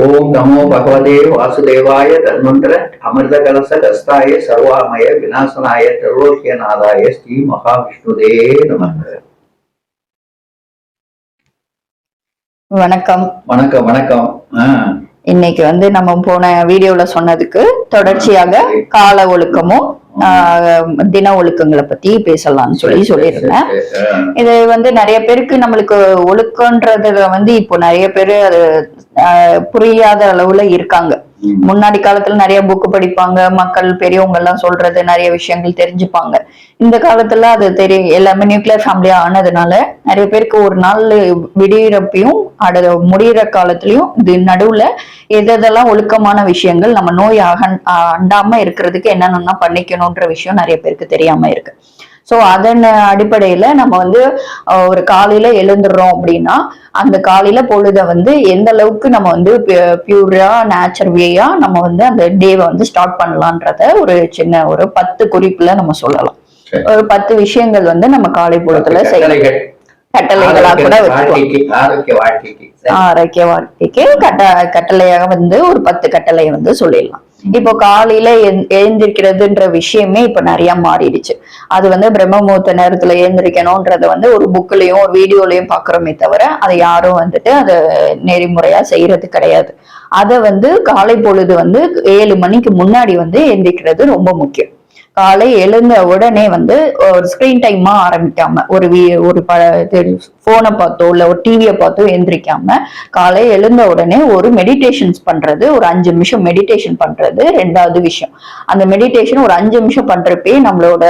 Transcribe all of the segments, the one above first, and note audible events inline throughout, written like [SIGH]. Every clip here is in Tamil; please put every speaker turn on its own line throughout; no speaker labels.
ஓம் நமோ பகவதே வாசுதேவாய தன்வந்திர அமிர்த கலச கஸ்தாய சர்வாமய விநாசனாய திரலோக்கியநாதாய ஸ்ரீ மகாவிஷ்ணுதே நமக
வணக்கம்
வணக்கம். வணக்கம்
இன்னைக்கு வந்து நம்ம போன வீடியோல சொன்னதுக்கு தொடர்ச்சியாக கால ஒழுக்கமும் தின ஒழுக்கங்களை பத்தி பேசலாம்னு சொல்லி சொல்லியிருந்தேன். இது வந்து நிறைய பேருக்கு நம்மளுக்கு ஒழுக்கன்றதுல வந்து இப்போ நிறைய பேரு அது ஆஹ், புரியாத அளவுல இருக்காங்க. முன்னாடி காலத்துல நிறைய புக்கு படிப்பாங்க. மக்கள் பெரியவங்க எல்லாம் சொல்றது நிறைய விஷயங்கள் தெரிஞ்சுப்பாங்க. இந்த காலத்துல அது தெரிய எல்லாமே நியூக்ளியர் ஃபேமிலியா ஆனதுனால நிறைய பேருக்கு ஒரு நாள் விடியிறப்பையும் அட முடியிற காலத்துலயும் இது நடுவுல எதெல்லாம் ஒழுக்கமான விஷயங்கள் நம்ம நோய் அகன் அண்டாம இருக்கிறதுக்கு என்னென்ன பண்ணிக்கணும்ன்ற விஷயம் நிறைய பேருக்கு தெரியாம இருக்கு. ஸோ அதன் அடிப்படையில நம்ம வந்து ஒரு காலையில எழுந்துடுறோம் அப்படின்னா அந்த காலையில பொழுத வந்து எந்த அளவுக்கு நம்ம வந்து பியூரா நேச்சர் வேயா நம்ம வந்து அந்த டேவை வந்து ஸ்டார்ட் பண்ணலான்றத ஒரு சின்ன ஒரு பத்து குறிப்புல நம்ம சொல்லலாம். ஒரு பத்து விஷயங்கள் வந்து நம்ம காலை பொழுதுல செய்யலாம்
கட்டளைகள்.
கூட வச்சுக்கலாம்.
ஆரோக்கிய வாழ்க்கைக்கு
கட்ட கட்டளையாக வந்து ஒரு பத்து கட்டளையை வந்து சொல்லிடலாம் இப்போ காலையில எழுந்திருக்கிறதுன்ற விஷயமே இப்ப நிறைய மாறிடுச்சு. அது வந்து பிரம்ம முகூர்த்த நேரத்துல எழுந்திருக்கணும்ன்றத வந்து ஒரு புக்லயும் ஒரு வீடியோலயும் பாக்குறோமே தவிர அதை யாரும் வந்துட்டு அதை நெறிமுறையா செய்யறது கிடையாது. அதை வந்து காலை பொழுது வந்து ஏழு மணிக்கு முன்னாடி வந்து எந்திரிக்கிறது ரொம்ப முக்கியம். காலை எழுந்த உடனே வந்து ஒரு ஸ்கிரீன் டைமா ஆரம்பிக்காம ஒரு ஒரு போனை பார்த்தோ இல்ல ஒரு டிவியை பார்த்தோ எந்திரிக்காம காலை எழுந்த உடனே ஒரு மெடிடேஷன்ஸ் பண்றது ஒரு அஞ்சு நிமிஷம் மெடிடேஷன் பண்றது ரெண்டாவது விஷயம். அந்த மெடிடேஷன் ஒரு அஞ்சு நிமிஷம் பண்றப்பே நம்மளோட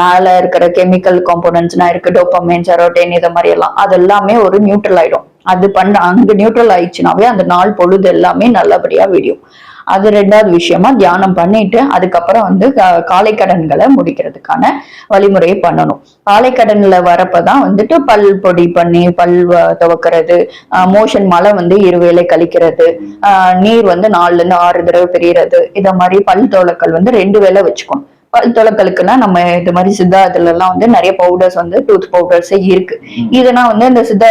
மேல இருக்கிற கெமிக்கல் காம்போனன்ஸ்னா இருக்கு டோப்பமைன் செரோட்டேன் இதை மாதிரி எல்லாம் அது எல்லாமே ஒரு நியூட்ரல் ஆயிடும். அது பண்ண அங்க நியூட்ரல் ஆயிடுச்சுனாவே அந்த நாள் பொழுது எல்லாமே நல்லபடியா விடியும். அது ரெண்டாவது விஷயமா தியானம் பண்ணிட்டு அதுக்கப்புறம் வந்து காலை கடன்களை முடிக்கிறதுக்கான வழிமுறையை பண்ணணும். காலை கடன்ல வரப்பதான் வந்துட்டு பல் பொடி பண்ணி பல் துவக்கிறது மோஷன் மழை வந்து இருவேளை கழிக்கிறது நீர் வந்து நாலுல இருந்து ஆறு தடவை பெரியறது இத மாதிரி பல் துளக்கல் வந்து ரெண்டு வேளை வச்சுக்கணும். பல் துளக்கலுக்குன்னா நம்ம இது மாதிரி சித்தா இதுல எல்லாம் வந்து நிறைய பவுடர்ஸ் வந்து டூத் பவுடர்ஸே இருக்கு. இதெல்லாம் வந்து இந்த சித்தா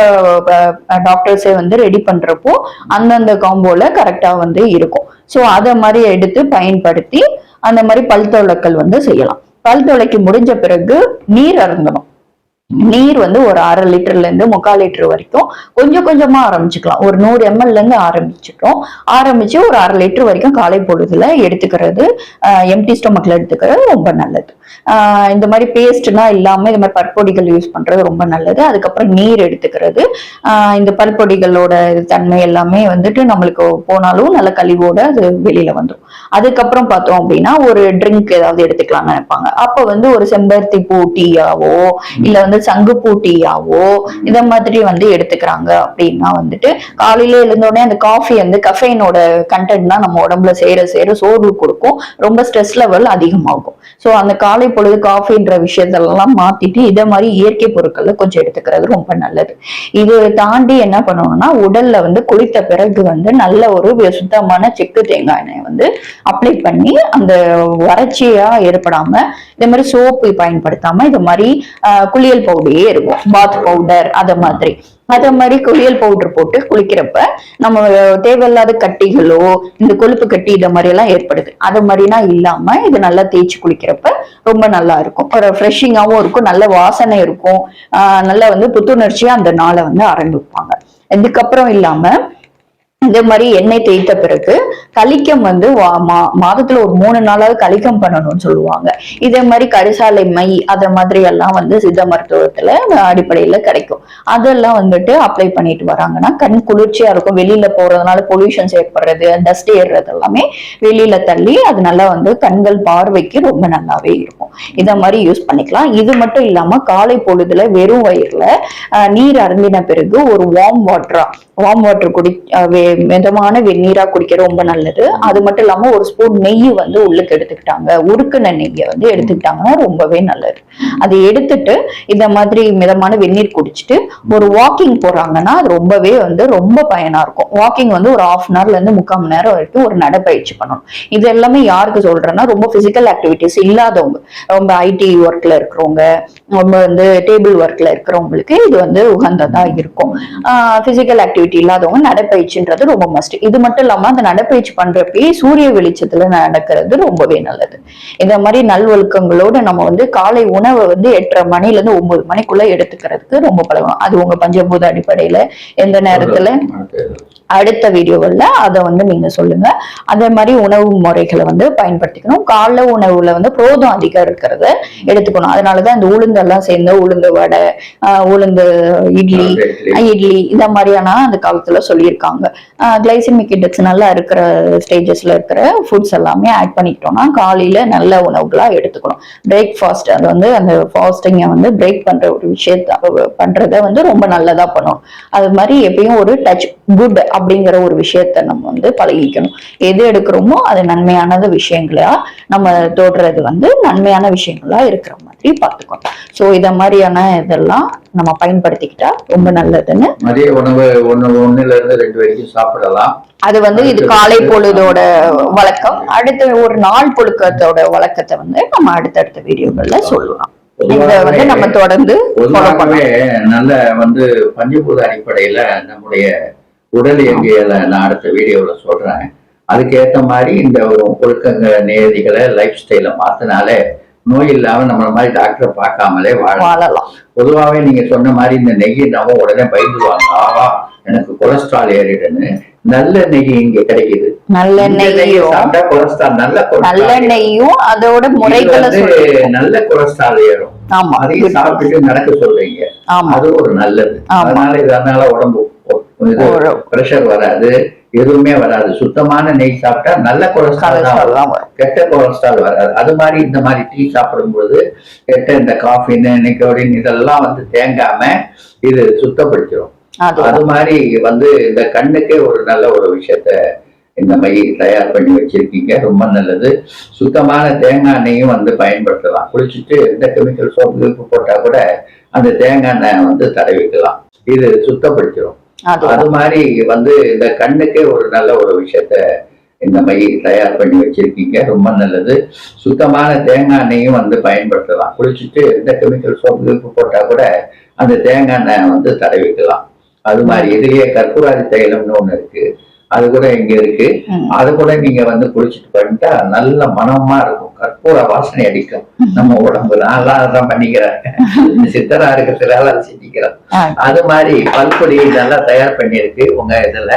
டாக்டர்ஸே வந்து ரெடி பண்றப்போ அந்தந்த காம்போல கரெக்டா வந்து இருக்கும். ஸோ அதை மாதிரி எடுத்து பயன்படுத்தி அந்த மாதிரி பல் துளக்கல் வந்து செய்யலாம். பல் துளைக்கு முடிஞ்ச பிறகு நீர் அருந்தணும். நீர் வந்து ஒரு அரை லிட்டர்ல இருந்து முக்கால் லிட்டர் வரைக்கும் கொஞ்சம் கொஞ்சமா ஆரம்பிச்சுக்கலாம். ஒரு நூறு எம்எல்லேருந்து ஆரம்பிச்சுட்டோம். ஆரம்பிச்சு ஒரு அரை லிட்டர் வரைக்கும் காலை பொழுதுல எடுத்துக்கிறது எம்டி ஸ்டொமக்ல எடுத்துக்கிறது ரொம்ப நல்லது. இந்த மாதிரி பேஸ்ட்னா இல்லாம இந்த மாதிரி பற்பொடிகள் யூஸ் பண்றது ரொம்ப நல்லது. அதுக்கப்புறம் நீர் எடுத்துக்கிறது. இந்த பற்பொடிகளோட தன்மை எல்லாமே வந்துட்டு நம்மளுக்கு போனாலும் நல்ல கழிவோட அது வெளியில வந்துடும் அதுக்கப்புறம் பார்த்தோம் அப்படின்னா ஒரு ட்ரிங்க் ஏதாவது எடுத்துக்கலாம்னு நினைப்பாங்க. அப்ப வந்து ஒரு செம்பருத்தி பூ டீயாவோ இல்ல வந்து சங்கு பூட்டியாவோ டீயாவோ இத மாதிரி வந்து எடுத்துக்கிறாங்க அப்படின்னா வந்துட்டு காலையில எழுந்தோடனே அந்த காஃபி வந்து கஃபைனோட கண்டென்ட் தான் நம்ம உடம்புல சேர சேர சோர்வு கொடுக்கும். ரொம்ப ஸ்ட்ரெஸ் லெவல் அதிகமாகும். ஸோ அந்த காலை பொழுது காஃபின்ற விஷயத்தெல்லாம் மாத்திட்டு இதை மாதிரி இயற்கை பொருட்கள்ல கொஞ்சம் எடுத்துக்கிறது ரொம்ப நல்லது. இது தாண்டி என்ன பண்ணணும்னா உடல்ல வந்து குளித்த பிறகு வந்து நல்ல ஒரு சுத்தமான செக்கு தேங்காய் எண்ணெய் வந்து அப்ளை பண்ணி அந்த வறட்சியா ஏற்படாம இந்த மாதிரி சோப்பு பயன்படுத்தாம இது மாதிரி குளியல் பவுடரே இருக்கும். பாத் பவுடர் அத மாதிரி. அத மாதிரி குளியல் பவுடர் போட்டு குளிக்கிறப்ப நம்ம தேவையில்லாத கட்டிகளோ இந்த கொழுப்பு கட்டி இதை மாதிரி எல்லாம் ஏற்படுது. அது மாதிரினா இல்லாம இது நல்லா தேய்ச்சி குளிக்கிறப்ப ரொம்ப நல்லா இருக்கும். ஒரு ஃப்ரெஷிங்காவும் இருக்கும். நல்ல வாசனை இருக்கும். ஆஹ் நல்லா வந்து புத்துணர்ச்சியா அந்த நாளை வந்து ஆரம்பிப்பாங்க. இதுக்கப்புறம் இல்லாம இந்த மாதிரி எண்ணெய் தேய்த்த பிறகு கலிக்கம் வந்து மா- மாதத்துல ஒரு மூணு நாளாவது கலிக்கம் பண்ணணும்னு சொல்லுவாங்க. இதே மாதிரி கரிசாலை மை அத மாதிரி எல்லாம் வந்து சித்த மருத்துவத்துல அடிப்படையில கிடைக்கும். அதெல்லாம் வந்துட்டு அப்ளை பண்ணிட்டு வராங்கன்னா கண் குளிர்ச்சியா இருக்கும். வெளியில போறதுனால பொல்யூஷன்ஸ் ஏற்படுறது டஸ்ட் ஏறுறது எல்லாமே வெளியில தள்ளி அது நல்லா வந்து கண்கள் பார்வைக்கு ரொம்ப நல்லாவே இருக்கும். இத மாதிரி யூஸ் பண்ணிக்கலாம். இது மட்டும் இல்லாம காலை பொழுதுல வெறும் வயிறுல நீர் அருந்தின பிறகு ஒரு வார்ம் வாட்டரா வார்ம் வாட்டர் குடி மிதமான வெந்நீரா குடிக்க ரொம்ப நல்லது. அது மட்டும் இல்லாம ஒரு ஸ்பூன் நெய் வந்து உள்ளுக்கு எடுத்துக்கிட்டாங்க. உருக்குன நெய்யை வந்து எடுத்துக்கிட்டாங்கன்னா ரொம்பவே நல்லது. அதை எடுத்துட்டு இந்த மாதிரி மிதமான வெந்நீர் குடிச்சிட்டு ஒரு வாக்கிங் போறாங்கன்னா அது ரொம்பவே வந்து ரொம்ப பயனா இருக்கும். வாக்கிங் வந்து ஒரு ஆஃப் அன் ஹவர்ல இருந்து முக்கால் மணி நேரம் வரைக்கும் ஒரு நடைப்பயிற்சி பண்ணணும். இது எல்லாமே யாருக்கு சொல்றேன்னா ரொம்ப பிசிக்கல் ஆக்டிவிட்டிஸ் இல்லாதவங்க. ரொம்ப ஐடி ஒர்க்ல இருக்கிறவங்க ரொம்ப வந்து டேபிள் ஒர்க்ல இருக்கிறவங்களுக்கு இது வந்து உகந்ததா இருக்கும். பிசிக்கல் ஆக்டிவிட்டி இல்லாதவங்க நடைப்பயிற்சின்றது ரொம்ப மஸ்ட் இது மட்டும் இல்லாம அந்த நடைப்பயிற்சி பண்றப்பயே சூரிய வெளிச்சத்துல நடக்கிறது ரொம்பவே நல்லது. இந்த மாதிரி நல்வழுக்கங்களோட நம்ம வந்து காலை உணவை வந்து எட்டரை மணில இருந்து ஒன்பது மணிக்குள்ள எடுத்துக்கிறதுக்கு ரொம்ப பழகும் அது உங்க பஞ்சபூத அடிப்படையில எந்த நேரத்துல? அடுத்த வீடியோவில் அதை வந்து நீங்க சொல்லுங்க. அதே மாதிரி உணவு முறைகளை வந்து பயன்படுத்திக்கணும். காலை உணவுல வந்து புரோதம் அதிகம் இருக்கிறத எடுத்துக்கணும். அதனாலதான் இந்த உளுந்தெல்லாம் சேர்ந்து உளுந்து வடை உளுந்து இட்லி இட்லி. இந்த மாதிரியான அந்த காலத்துல சொல்லியிருக்காங்க. கிளைசிமிக் இண்டெக்ஸ் நல்லா இருக்கிற ஸ்டேஜஸ்ல இருக்கிற ஃபுட்ஸ் எல்லாமே ஆட் பண்ணிக்கிட்டோம்னா காலையில நல்ல உணவுகளா எடுத்துக்கணும். பிரேக்ஃபாஸ்ட் அது வந்து அந்த ஃபாஸ்டிங்கை வந்து பிரேக் பண்ற ஒரு விஷயத்த பண்றத வந்து ரொம்ப நல்லதா பண்ணணும். அது மாதிரி எப்பயும் ஒரு டச் குட் அப்படிங்கிற ஒரு விஷயத்த நம்ம வந்து பழகிக்கணும். எது எடுக்கிறோமோ அது நன்மையானது விஷயங்களா நம்ம தோடுறது வந்து நன்மையான விஷயங்களா இருக்கிற மாதிரி பார்த்துக்கணும். ஸோ இத மாதிரியான இதெல்லாம் நம்ம பயன்படுத்திக்கிட்டா ரொம்ப நல்லதுன்னு
மதிய உணவு ஒண்ணு ஒண்ணுல இருந்து ரெண்டு வரைக்கும் சாப்பிடலாம்.
அது வந்து இது காலை பொழுதோட வழக்கம். அடுத்த ஒரு நாள் பொழுக்கத்தோட வழக்கத்தை வந்து நம்ம அடுத்தடுத்த வீடியோகள்ல சொல்லலாம். இத வந்து நம்ம தொடர்ந்து
நல்ல வந்து பஞ்சபூத அடிப்படையில நம்முடைய உடல் இயங்கியலை நான் அடுத்த வீடியோல சொல்றேன். அதுக்கு ஏத்த மாதிரி இந்த ஒழுக்கங்களை நேதிகளை லைஃப் ஸ்டைலை மாத்தினாலே நோய் இல்லாம நம்மள மாதிரி டாக்டரை பார்க்காமலே வாழலாம். பொதுவாகவே நீங்க சொன்ன மாதிரி இந்த நெய் நம்ம உடனே பயந்துருவாங்க. ஆவா எனக்கு கொலஸ்ட்ரால் ஏறிடுன்னு. நல்ல நெய் இங்க கிடைக்குது.
நல்லெண்ணெய்யும்
சாப்பிட்டா கொலஸ்ட்ரால் நல்ல ஏறும்.
நல்லெண்ணெய்யும் அதோட முறைகளை
நல்ல கொலஸ்ட்ரால் ஏறும்.
ஆமா
அதையும் சாப்பிட்டுட்டு நடக்க சொல்றீங்க.
ஆமா.
அது ஒரு நல்லது. அதனால இதனால உடம்பு பிரஷர் வராது எதுவுமே வராது. சுத்தமான நெய் சாப்பிட்டா நல்ல கொலஸ்ட்ரால் தான் வரும். கெட்ட கொலஸ்ட்ரால் வராது. அது மாதிரி இந்த மாதிரி டீ சாப்பிடும்போது கெட்ட இந்த காஃபின் நிக்கோடின் இதெல்லாம் வந்து தேங்காம இது சுத்தப்படுத்திடும்
அது
மாதிரி வந்து இந்த கண்ணுக்கே ஒரு நல்ல ஒரு விஷயத்த இந்த மை தயார் பண்ணி வச்சிருக்கீங்க. ரொம்ப நல்லது. சுத்தமான தேங்காய் எண்ணெயும் வந்து பயன்படுத்தலாம். குளிச்சுட்டு இந்த கெமிக்கல் சோப்பு உப்பு போட்டா கூட அந்த தேங்காய் எண்ணெய் வந்து தடவிக்கலாம். இது சுத்தப்படுத்திடும்
அது
மாதிரி வந்து இந்த கண்ணுக்கே ஒரு நல்ல ஒரு விஷயத்த இந்த மாதிரி தயார் பண்ணி வச்சிருக்கீங்க. ரொம்ப நல்லது. சுத்தமான தேங்காய் எண்ணெயும் வந்து பயன்படுத்தலாம். குளிச்சுட்டு இந்த கெமிக்கல் சோப்பு கிழப்பு போட்டா கூட அந்த தேங்காய் எண்ணெய் வந்து தடவிக்கலாம். அது மாதிரி இதுலயே கற்பூராதி தைலம்னு ஒன்று இருக்கு. அது கூட இங்க இருக்கு. அது கூட நீங்க வந்து குளிச்சுட்டு பண்ணிட்டா நல்ல மனமா இருக்கும். கற்பூர வாசனை அடிக்கும். நம்ம உடம்பு நான்லாம் அதான் பண்ணிக்கிறேன் சித்தரா இருக்கிறதுனால அதை செஞ்சுக்கிறேன்
ஆ.
அது மாதிரி பல்பொடி நல்லா தயார் பண்ணியிருக்கு. உங்க இதுல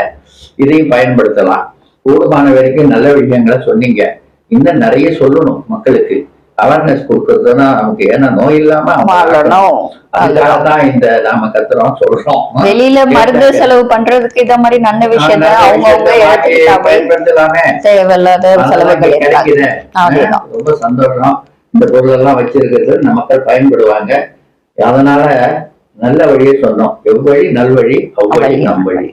இதையும் பயன்படுத்தலாம். கூடுமான வரைக்கும் நல்ல விஷயங்களை சொன்னீங்க. இன்னும் நிறைய சொல்லணும் மக்களுக்கு. அவேர்னஸ் கொடுக்கறதுனா நமக்கு ஏன்னா நோய் இல்லாம அவங்க
வாழணும்
அதுக்காக தான் இந்த நாம கத்துறோம் சொல்றோம். [LAUGHS]
வெளியில மருந்து செலவு பண்றதுக்கு இத மாதிரி நல்ல விஷயத்த
நல்ல
அவங்கவுங்க
விஷயத்தை வாங்கி
எடுத்துக்கிட்டாவே
பயன்படுத்தலாமே.
தேவையில்லாத செலவுகள்
கிடைக்குது. ரொம்ப சந்தோஷம். இந்த பொருள் எல்லாம் வச்சிருக்கிறது நம்ம மக்கள் பயன்படுவாங்க. அதனால நல்ல வழியை சொன்னோம். எவ்வழி நல்வழி
அவ்வழி
நம் வழி.